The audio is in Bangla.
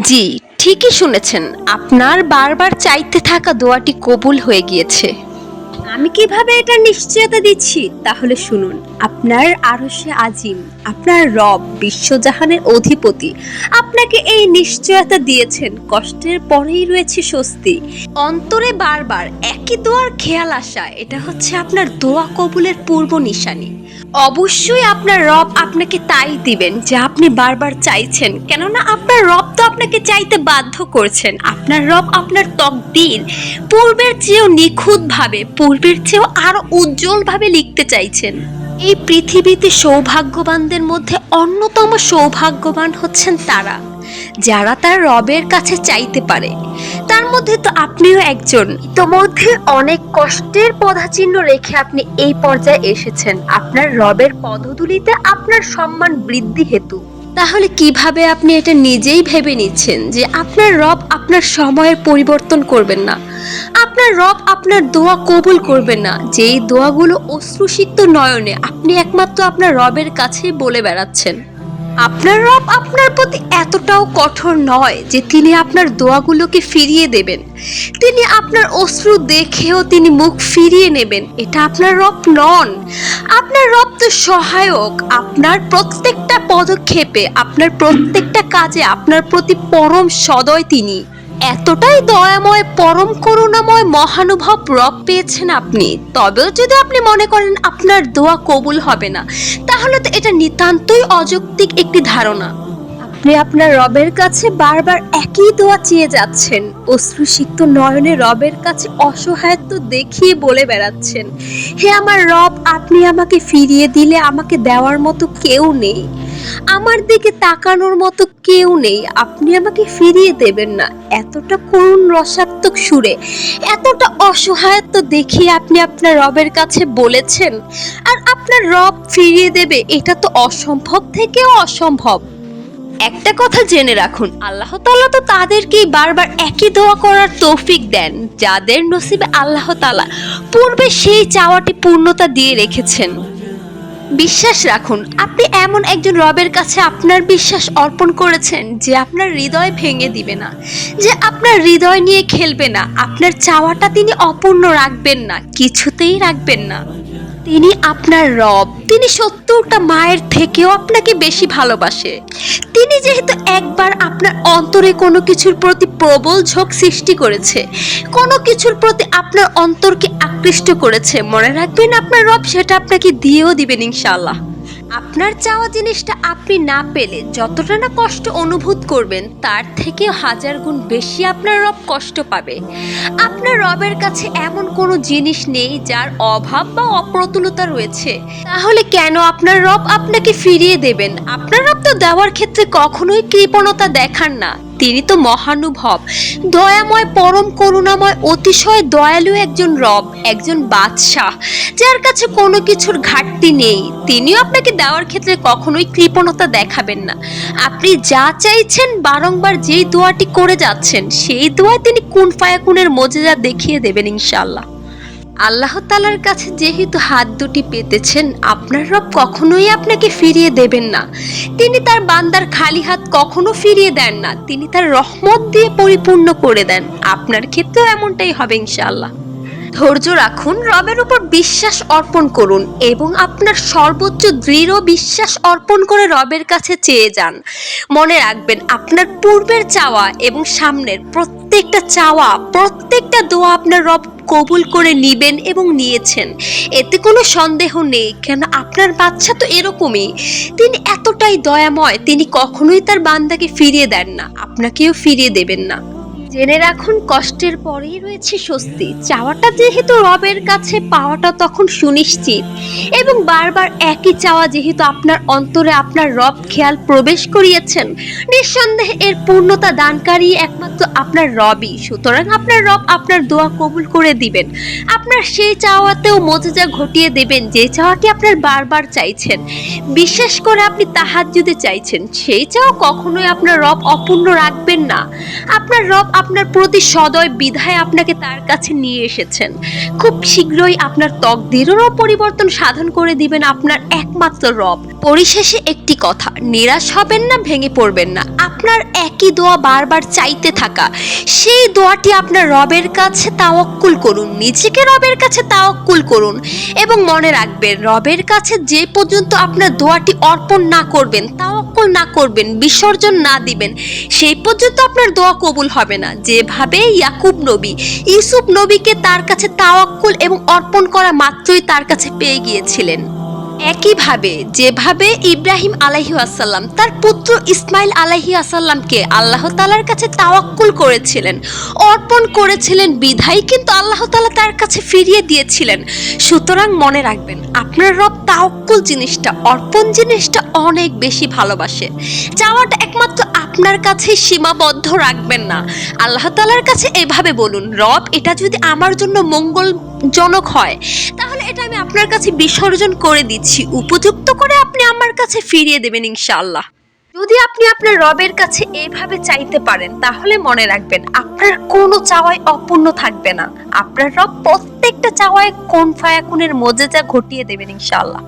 জি ঠিকই শুনেছেন। আপনার বারবার চাইতে থাকা দোয়াটি কবুল হয়ে গিয়েছে। আমি কীভাবে এটা নিশ্চয়তা দিচ্ছি? তাহলে শুনুন। আপনার আরশে আজিম, আপনার রব বিশ্বজাহানের অধিপতি। আপনাকে এই নিশ্চয়তা দিয়েছেন, কষ্টের পরেই রয়েছে স্বস্তি। অন্তরে বারবার একই দোয়ার খেয়াল আসা, এটা হচ্ছে আপনার দোয়া কবুলের পূর্ব নিশানি। অবশ্যই আপনার রব আপনাকে তাই দিবেন যা আপনি বারবার চাইছেন, কেননা আপনার রব তো আপনাকে চাইতে বাধ্য করছেন। আপনার রব আপনার তকদির, পূর্বের চেয়েও নিখুঁতভাবে, পূর্বের চেয়েও আরও উজ্জ্বলভাবে লিখতে চাইছেন। এই পৃথিবীতে সৌভাগ্যবানদের মধ্যে অন্যতম সৌভাগ্যবান হচ্ছেন তারা, যারা তার রবের কাছে চাইতে পারে। তার মধ্যে তো আপনিও একজন। ইতোমধ্যে অনেক কষ্টের পদাচিহ্ন রেখে আপনি এই পর্যায়ে এসেছেন। আপনার রবের পদধূলিতে আপনার সম্মান বৃদ্ধি হেতু। তাহলে কীভাবে আপনি এটা নিজেই ভেবে নিচ্ছেন যে আপনার রব আপনার সময়ের পরিবর্তন করবেন না? আপনার রব আপনার দোয়া কবুল করবেন না। যেই দোয়াগুলো অশ্রুসিক্ত নয়নে আপনি একমাত্র আপনার রবের কাছেই বলে বেড়াচ্ছেন। আপনার রব আপনার প্রতি এতটাও কঠোর নয় যে তিনি আপনার দোয়াগুলোকে ফিরিয়ে দেবেন। তিনি আপনার অশ্রু দেখেও তিনি মুখ ফিরিয়ে নেবেন। এটা আপনার রব নন। আপনার রব তো সহায়ক। আপনার প্রত্যেকটা পদক্ষেপে, আপনার প্রত্যেকটা কাজে আপনার প্রতি পরম সদয় তিনি। এতটাই দয়াময়, পরম করুণাময়, মহানুভব রব পেয়েছেন আপনি। তবেও যদি আপনি মনে করেন আপনার দোয়া কবুল হবে না, তাহলে তো এটা নিতান্তই অযৌক্তিক একটি ধারণা। আপনি আপনার রবের কাছে বারবার একই দোয়া চেয়ে যাচ্ছেন। অশ্রুসিক্ত নয়নে রবের কাছে অসহায়ত্ব দেখিয়ে বলে বেড়াচ্ছেন, হে আমার রব, আপনি আমাকে ফিরিয়ে দিলে আমাকে দেওয়ার মতো কেউ নেই। আমার দিকে তাকানোর মতো কেউ নেই। আপনি আমাকে ফিরিয়ে দেবেন না। এতটা করুণ রসাত্মক সুরে, এতটা অসহায়ত্ব দেখিয়ে আপনি আপনার রবের কাছে বলেছেন। আর আপনার রব ফিরিয়ে দেবে, এটা তো অসম্ভব থেকেও অসম্ভব। একটা কথা জেনে রাখুন, আল্লাহ তালা তো তাদেরকেই বারবার একই দোয়া করার তৌফিক দেন, যাদের নসিবে আল্লাহ তালা পূর্বে সেই চাওয়াটি পূর্ণতা দিয়ে রেখেছেন। বিশ্বাস রাখুন, আপনি এমন একজন রবের কাছে আপনার বিশ্বাস অর্পণ করেছেন যে আপনার হৃদয় ভেঙে দিবে না, যে আপনার হৃদয় নিয়ে খেলবে না, আপনার চাওয়াটা তিনি অপূর্ণ রাখবেন না, কিছুতেই রাখবেন না। তিনি আপনার রব। তিনি সত্তরটা মায়ের থেকেও আপনাকে বেশি ভালোবাসে। তিনি যেহেতু একবার আপনার অন্তরে কোনো কিছুর প্রতি প্রবল ঝোঁক সৃষ্টি করেছে, কোনো কিছুর প্রতি আপনার অন্তরকে আকৃষ্ট করেছে, মনে রাখবেন আপনার রব সেটা আপনাকে দিয়েও দিবেন ইনশাআল্লাহ। আপনার চাওয়া জিনিসটা আপনি না পেলে যতটা না কষ্ট অনুভূত করবেন, তার থেকে হাজার গুণ বেশি আপনার রব কষ্ট পাবে। আপনার রবের কাছে এমন কোনো জিনিস নেই যার অভাব বা অপ্রতুলতা রয়েছে। তাহলে কেন আপনার রব আপনাকে ফিরিয়ে দেবেন? আপনার রব তো দেওয়ার ক্ষেত্রে কখনোই কৃপণতা দেখান না। তিনি তো মহানুভব। দয়াময়, পরম করুণাময়, অতিশয় দয়ালু একজন রব, একজন বাদশাহ, যার কাছে কোনো কিছুর ঘাটতি নেই। তিনিও আপনাকে দেওয়ার ক্ষেত্রে কখনোই কৃপণতা দেখাবেন না। আপনি যা চাইছেন, বারংবার যেই দোয়াটি করে যাচ্ছেন, সেই দোয়ায় তিনি কুন ফায়াকুনের মজেজা দেখিয়ে দেবেন ইনশাআল্লাহ। আল্লাহ তালার কাছে যেহেতু হাত দুটি পেতেছেন, আপনার রব কখনোই আপনাকে ফিরিয়ে দেবেন না। তিনি তার বান্দার খালি হাত কখনো ফিরিয়ে দেন না। তিনি তার রহমত দিয়ে পরিপূর্ণ করে দেন। আপনার ক্ষেত্রেও এমনটাই হবে ইনশাআল্লাহ। ধৈর্য রাখুন, রবের উপর বিশ্বাস অর্পণ করুন এবং আপনার সর্বোচ্চ দৃঢ় বিশ্বাস অর্পণ করে রবের কাছে চেয়ে যান। মনে রাখবেন, আপনার পূর্বের চাওয়া এবং সামনের প্রত্যেকটা চাওয়া, প্রত্যেকটা দোয়া আপনার রব কবুল করে নিবেন এবং নিয়েছেন। এতে কোনো সন্দেহ নেই, কেন আপনার বাচ্চা তো এরকমই। তিনি এতটাই দয়াময়, তিনি কখনোই তার বান্দাকে ফিরিয়ে দেন না। আপনাকেও ফিরিয়ে দেবেন না। জেনে রাখুন, কষ্টের পরেই রয়েছে স্বস্তি। চাওয়াটা যেহেতু রবের কাছে, পাওয়াটা তখন সুনিশ্চিত। এবং বারবার একই চাওয়া যেহেতু আপনার অন্তরে, আপনার রব খেয়াল প্রবেশ করিয়েছেন। নিঃসন্দেহে এর পূর্ণতা দানকারী একমাত্র আপনার রবই। সুতরাং আপনার রব আপনার দোয়া কবুল করে দিবেন। আপনার সেই চাওয়াতেও মজেজা ঘটিয়ে দেবেন, যে চাওয়াটি আপনার বারবার চাইছেন। বিশেষ করে আপনি তাহার যদি চাইছেন। সেই চাওয়া কখনোই আপনার রব অপূর্ণ রাখবেন না। আপনার রব আপনার প্রতি সদয় বিধায় আপনাকে তার কাছে নিয়ে এসেছেন। খুব শীঘ্রই আপনার তকদিরেরও পরিবর্তন সাধন করে দিবেন আপনার একমাত্র রব। পরিশেষে একটি কথা, নিরাশ হবেন না, ভেঙে পড়বেন না। আপনার একই দোয়া বারবার চাইতে থাকা। সেই দোয়াটি আপনার রবের কাছে তাওয়াক্কুল করুন, নিজেকে রবের কাছে তাওয়াক্কুল করুন এবং মনে রাখবেন, রবের কাছে যে পর্যন্ত আপনার দোয়াটি অর্পণ না করবেন, তাওয়াক্কুল না করবেন, বিসর্জন না দিবেন, সেই পর্যন্ত আপনার দোয়া কবুল হবে না। যেভাবে ইয়াকুব নবী, ইউসুফ নবীকে তার কাছে তাওয়াক্কুল এবং অর্পণ করা মাত্রই তার কাছে পেয়ে গিয়েছিলেন। একইভাবে যেভাবে ইব্রাহিম আলাহি আসাল্লাম তার পুত্র ইসমাইল আলাহি আসাল্লামকে আল্লাহ তালার কাছে তাওয়াক্কুল করেছিলেন, অর্পণ করেছিলেন বিধাই কিন্তু আল্লাহ তালা তার কাছে ফিরিয়ে দিয়েছিলেন। সুতরাং মনে রাখবেন, আপনার রব তাওয়াক্কুল জিনিসটা, অর্পণ জিনিসটা অনেক বেশি ভালোবাসে। চাওয়াটা একমাত্র আপনার কাছে সীমাবদ্ধ রাখবেন না। আল্লাহ তালার কাছে এভাবে বলুন, রব, এটা যদি আমার জন্য মঙ্গলজনক হয়, তাহলে এটা আমি আপনার কাছে বিসর্জন করে দিচ্ছি। উপযুক্ত করে আপনি আমার কাছে ফিরিয়ে দেবেন ইনশাআল্লাহ। যদি আপনি আপনার রবের কাছে এইভাবে চাইতে পারেন, তাহলে মনে রাখবেন, আপনার কোনো চাওয়াই অপূর্ণ থাকবে না। আপনার রব প্রত্যেকটা চাওয়ায় কোন ফায়াকুনের মজেজা ঘটিয়ে দেবেন ইনশাআল্লাহ।